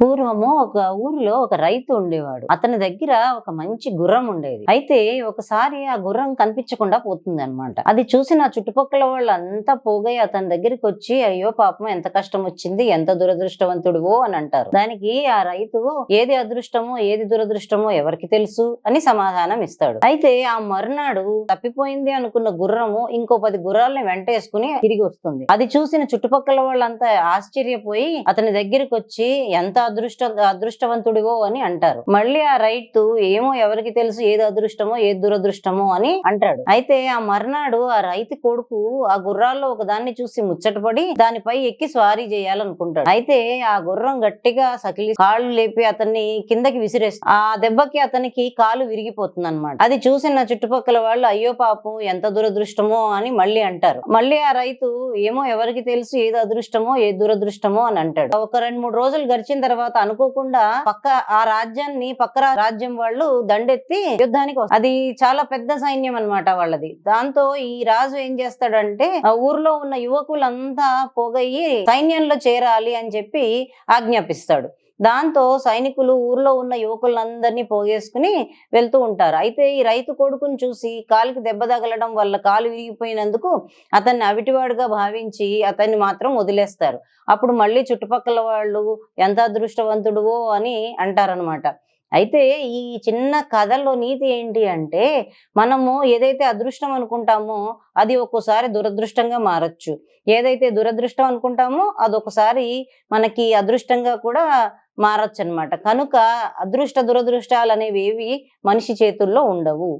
పూర్వము ఒక ఊరిలో ఒక రైతు ఉండేవాడు. అతని దగ్గర ఒక మంచి గుర్రం ఉండేది. అయితే ఒకసారి ఆ గుర్రం కనిపించకుండా పోతుంది అనమాట అది చూసిన చుట్టుపక్కల వాళ్ళంతా పోగై అతని దగ్గరికి వచ్చి అయ్యో పాపం ఎంత కష్టం వచ్చింది ఎంత దురదృష్టవంతుడువో అని అంటారు. దానికి ఆ రైతు ఏది అదృష్టమో ఏది దురదృష్టమో ఎవరికి తెలుసు అని సమాధానం ఇస్తాడు. అయితే ఆ మరునాడు తప్పిపోయింది అనుకున్న గుర్రము ఇంకో పది గుర్రాలని వెంటేసుకుని తిరిగి వస్తుంది. అది చూసిన చుట్టుపక్కల వాళ్ళంతా ఆశ్చర్యపోయి అతని దగ్గరికి వచ్చి ఎంత అదృష్ట అదృష్టవంతుడివో అని అంటారు. మళ్ళీ ఆ రైతు ఏమో ఎవరికి తెలుసు ఏది అదృష్టమో ఏది దురదృష్టమో అని అంటాడు. అయితే ఆ మర్నాడు ఆ రైతు కొడుకు ఆ గుర్రాల్లో ఒక దాన్ని చూసి ముచ్చటపడి దానిపై ఎక్కి స్వారీ చేయాలనుకుంటాడు. అయితే ఆ గుర్రం గట్టిగా సకిలి కాళ్ళు లేపి అతన్ని కిందకి విసిరేస్తుంది ఆ దెబ్బకి అతనికి కాలు విరిగిపోతుంది అనమాట అది చూసిన చుట్టుపక్కల వాళ్ళు అయ్యో పాపం ఎంత దురదృష్టమో అని మళ్ళీ అంటారు. మళ్ళీ ఆ రైతు ఏమో ఎవరికి తెలుసు ఏది అదృష్టమో ఏది దురదృష్టమో అని అంటాడు. ఒక రెండు మూడు రోజులు గడిచిన తర్వాత అనుకోకుండా పక్క ఆ రాజ్యాన్ని పక్క రాజ్యం వాళ్ళు దండెత్తి యుద్ధానికి వస్తారు అది చాలా పెద్ద సైన్యం అన్నమాట వాళ్ళది. దాంతో ఈ రాజు ఏం చేస్తాడంటే ఆ ఊర్లో ఉన్న యువకులంతా పోగయ్యి సైన్యంలో చేరాలి అని చెప్పి ఆజ్ఞాపిస్తాడు. దాంతో సైనికులు ఊర్లో ఉన్న యువకులందరినీ పోగేసుకుని వెళ్తూ ఉంటారు. అయితే ఈ రైతు కొడుకుని చూసి కాలుకి దెబ్బ తగలడం వల్ల కాలు విరిగిపోయినందుకు అతన్ని అవిటివాడుగా భావించి అతన్ని మాత్రం వదిలేస్తారు. అప్పుడు మళ్ళీ చుట్టుపక్కల వాళ్ళు ఎంత అదృష్టవంతుడువో అని అంటారనమాట అయితే ఈ చిన్న కథలో నీతి ఏంటి అంటే మనము ఏదైతే అదృష్టం అనుకుంటామో అది ఒక్కోసారి దురదృష్టంగా మారచ్చు. ఏదైతే దురదృష్టం అనుకుంటామో అదొకసారి మనకి అదృష్టంగా కూడా మారచ్చు అనమాట కనుక అదృష్ట దురదృష్టాలు అనేవి ఏవి మనిషి చేతుల్లో ఉండవు.